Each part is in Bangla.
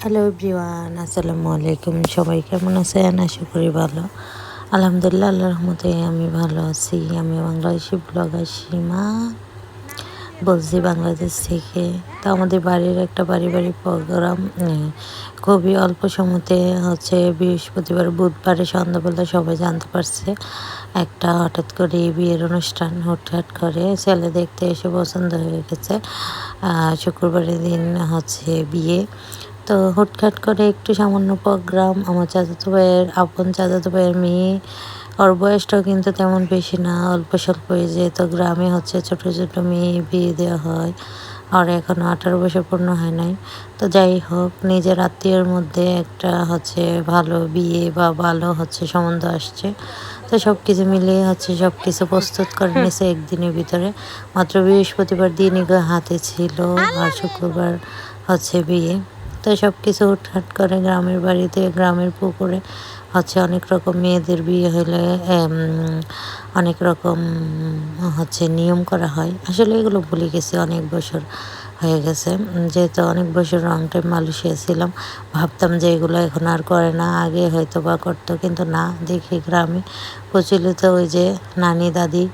হ্যালো এভরিওয়ান আসসালামু আলাইকুম। সবাই কেমন আছেন? আশা করি ভালো। আলহামদুলিল্লাহ আল্লাহ রহমতে আমি ভালো আছি। আমি বাংলাদেশি ব্লগার সীমা। বলছি, বাংলাদেশ থেকে তো আমাদের বাড়ির একটা পারিবারিক প্রোগ্রাম খুবই অল্প সময়তে হচ্ছে বৃহস্পতিবার, বুধবারে, সন্ধ্যাবেলা সবাই জানতে পারছে। একটা হঠাৎ করে বিয়ের অনুষ্ঠান হুটহাট করে, ছেলে দেখতে এসে পছন্দ হয়ে গেছে। শুক্রবারের দিন হচ্ছে বিয়ে। তো হুটখাট করে একটু সামান্য প্রোগ্রাম, আমার চাচাতো ভাইয়ের, আপন চাচাতো ভাইয়ের মেয়ে ওর বয়সটাও কিন্তু তেমন বেশি না অল্প স্বল্প যে তো গ্রামে হচ্ছে ছোট ছোট মেয়ে বিয়ে দেওয়া হয়। আর এখনও আঠারো বছর পূর্ণ হয় নাই। তো যাই হোক নিজের আত্মীয়র মধ্যে একটা হচ্ছে ভালো বিয়ে বা ভালো হচ্ছে সম্বন্ধ আসছে। তো সব কিছু মিলিয়ে হচ্ছে সব কিছু প্রস্তুত করে নিয়েছে একদিনের ভিতরে। মাত্র বৃহস্পতিবার দিনই হাতে ছিল আর শুক্রবার হচ্ছে বিয়ে। তো সব কিছু উঠহাট করে গ্রামের বাড়িতে গ্রামের পুকুরে হচ্ছে অনেক রকম মেয়েদের বিয়ে হলে অনেক রকম, হচ্ছে নিয়ম করা হয়। আসলে এগুলো ভুলে গেছি, অনেক বছর হয়ে গেছে। যেহেতু অনেক বছর রং টাইম মালয়েশিয়া ছিলাম, ভাবতাম যে এগুলো এখন আর করে না, আগে হয়তো বা করতো, কিন্তু না, দেখি গ্রামে প্রচলিত ওই যে নানি দাদি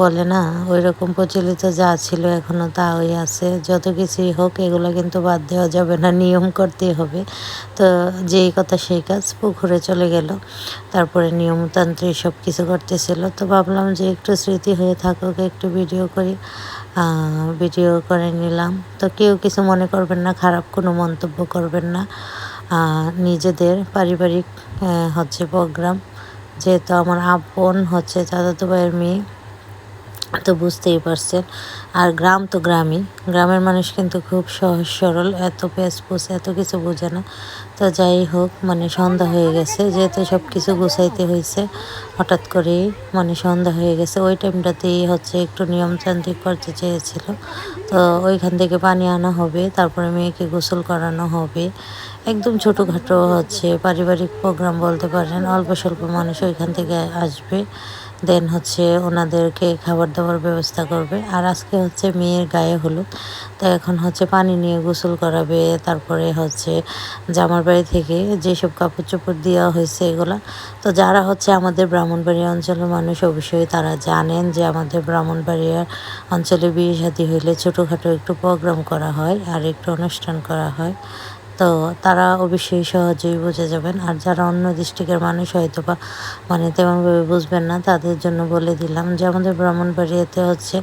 বলে না ওই রকম প্রচলিত যা ছিল এখনও তা ওই আছে। যত কিছুই হোক, এগুলো কিন্তু বাদ দেওয়া যাবে না, নিয়ম করতেই হবে। তো যেই কথা সেই কাজ, পুকুরে চলে গেল। তারপরে নিয়মতান্ত্রিক সব কিছু করতেছিল। তো ভাবলাম যে একটু স্মৃতি হয়ে থাকুক, একটু ভিডিও করি। ভিডিও করে নিলাম। তো কেউ কিছু মনে করবেন না, খারাপ কোনো মন্তব্য করবেন না। নিজেদের পারিবারিক হচ্ছে প্রোগ্রাম। যেহেতু আমার আপন হচ্ছে চাচাতো ভাইয়ের মেয়ে তো বুঝতেই পারছেন। আর গ্রাম তো গ্রামই। গ্রামের মানুষ কিন্তু খুব সহজ সরল, এত পেসপুস এত কিছু বোঝে না। তো যাই হোক মানে সন্ধ্যা হয়ে গেছে, যেহেতু সব কিছু গুছাইতে হয়েছে হঠাৎ করেই মানে সন্ধ্যা হয়ে গেছে। ওই টাইমটাতেই হচ্ছে একটু নিয়মতান্ত্রিক করতে চেয়েছিল। তো ওইখান থেকে পানি আনা হবে, তারপরে মেয়েকে গোসল করানো হবে। একদম ছোটোখাটো হচ্ছে পারিবারিক প্রোগ্রাম বলতে পারেন, অল্প স্বল্প মানুষ ওইখান থেকে আসবে। দেন হচ্ছে ওনাদেরকে খাবার দাবার ব্যবস্থা করবে। আর আজকে হচ্ছে মেয়ের গায়ে হলুদ। তো এখন হচ্ছে পানি নিয়ে গোসল করাবে। তারপরে হচ্ছে জামার বাড়ি থেকে যেসব কাপড় চোপড় দেওয়া হয়েছে এগুলা, তো যারা হচ্ছে আমাদের ব্রাহ্মণবাড়িয়া অঞ্চলের মানুষ অবশ্যই তারা জানেন যে আমাদের ব্রাহ্মণবাড়িয়া অঞ্চলে বিয়ে শাদী হইলে ছোটোখাটো একটু প্রোগ্রাম করা হয় আর একটু অনুষ্ঠান করা হয়। তো তারা অবশ্যই সহজেই বুঝে যাবেন। আর যারা অন্য ডিস্ট্রিক্টের মানুষ হয়তো বা মানে তেমনভাবে বুঝবেন না, তাদের জন্য বলে দিলাম যে আমাদের ব্রাহ্মণবাড়িয়াতে হচ্ছে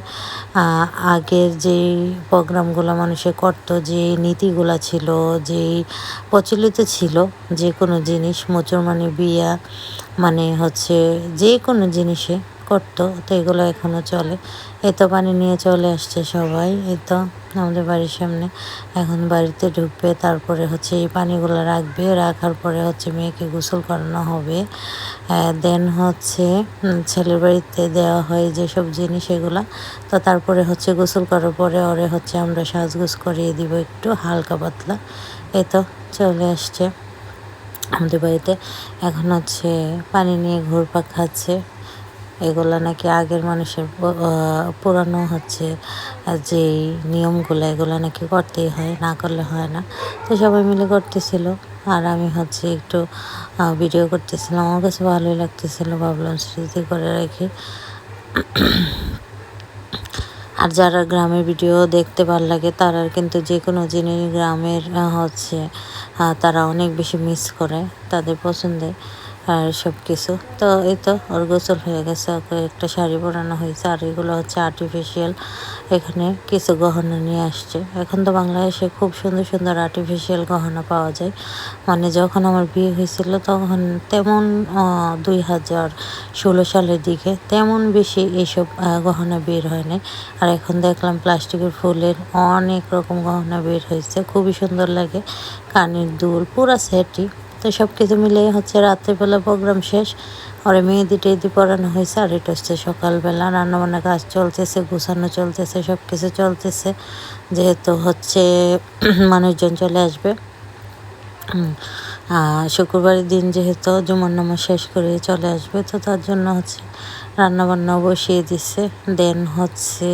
আগের যেই প্রোগ্রামগুলো মানুষে করতো, যে নীতিগুলো ছিল, যেই প্রচলিত ছিল, যে কোনো জিনিস মুসলমানি বিয়া মানে হচ্ছে যে কোনো জিনিসে করতো, তো এগুলো এখনও চলে। এই তো পানি নিয়ে চলে আসছে সবাই, এই তো আমাদের বাড়ির সামনে। এখন বাড়িতে ঢুকবে, তারপরে হচ্ছে এই পানিগুলো রাখবে, রাখার পরে হচ্ছে মেয়েকে গোসল করানো হবে। দেন হচ্ছে ছেলের বাড়িতে দেওয়া হয় যেসব জিনিস এগুলা, তো তারপরে হচ্ছে গোসল করার পরে ওরে হচ্ছে আমরা সাজগোজ করিয়ে দিব একটু, হালকা পাতলা। এই তো চলে আসছে আমাদের বাড়িতে। এখন হচ্ছে পানি নিয়ে ঘুরপাক খাচ্ছে। এগুলো নাকি আগের মানুষের পুরানো হচ্ছে যেই নিয়মগুলো এগুলো নাকি করতেই হয়, না করলে হয় না। তো সবাই মিলে করতেছিল, আর আমি হচ্ছে একটু ভিডিও করতেছিলাম। আমার কাছে ভালোই লাগতেছিল ভাবলাম স্মৃতি করে রাখি। আর যারা গ্রামের ভিডিও দেখতে ভালো লাগে, তারা কিন্তু যে কোনো জিনিস গ্রামের হচ্ছে তারা অনেক বেশি মিস করে তাদের পছন্দের আর সব কিছু তো এই তো ওর গোসল হয়ে গেছে, ওকে একটা শাড়ি পরানো হয়েছে, আর এগুলো হচ্ছে আর্টিফিশিয়াল এখানে কিছু গহনা নিয়ে আসছে। এখন তো বাংলাদেশে খুব সুন্দর সুন্দর আর্টিফিশিয়াল গহনা পাওয়া যায়। মানে যখন আমার বিয়ে হয়েছিল তখন তেমন দুই হাজার ষোলো সালের দিকে তেমন বেশি এইসব গহনা বের হয় আর এখন দেখলাম প্লাস্টিকের ফুলের অনেক রকম গহনা বের হয়েছে। খুবই সুন্দর লাগে। কানের দুল, পুরো সেটই। তো সব কিছু মিলে হচ্ছে রাত্রেবেলা প্রোগ্রাম শেষ। ওরে মেহেদি টেহেদি পরানো হয়েছে আর এটা হচ্ছে সকালবেলা। রান্নাবান্না কাজ চলতেছে গুছানো চলতেছে সব কিছু চলতেছে। যেহেতু হচ্ছে মানুষজন চলে আসবে। হুম, শুক্রবারের দিন যেহেতু জুমার নামাজ শেষ করে চলে আসবে, তো তার জন্য হচ্ছে রান্নাবান্না বসিয়ে দিছে। দেন হচ্ছে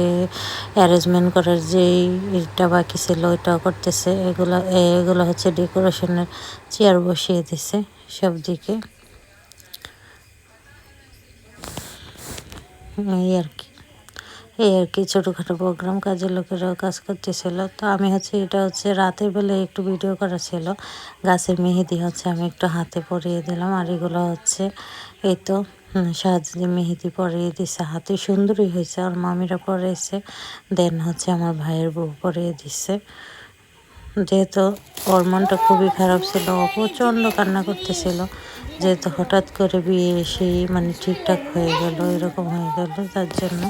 অ্যারেঞ্জমেন্ট করার যেই এটা বাকি ছিল, ওইটাও করতেছে। এগুলো এগুলো হচ্ছে ডেকোরেশনের চেয়ার বসিয়ে দিছে সব দিকে এই আর কি। এই আর কি, ছোটোখাটো প্রোগ্রাম কাজের লোকেরাও কাজ করতেছিল। তো আমি হচ্ছে, এটা হচ্ছে রাতের বেলায় একটু ভিডিও করা ছিল। গাছের মেহেদি হচ্ছে আমি একটু হাতে পরিয়ে দিলাম, আর এগুলো হচ্ছে এই তো সাহায্য মেহেদি পরিয়ে দিছে। হাতে সুন্দরই হয়েছে, আর মামিরা পরেছে, দেন হচ্ছে আমার ভাইয়ের বউ পরিয়ে দিছে। যেহেতু ওর মনটা খুবই খারাপ ছিল, ও প্রচণ্ড কান্না করতেছিল। যেহেতু হঠাৎ করে বিয়ে এসেই মানে ঠিকঠাক হয়ে গেল, এরকম হয়ে গেল, তার জন্য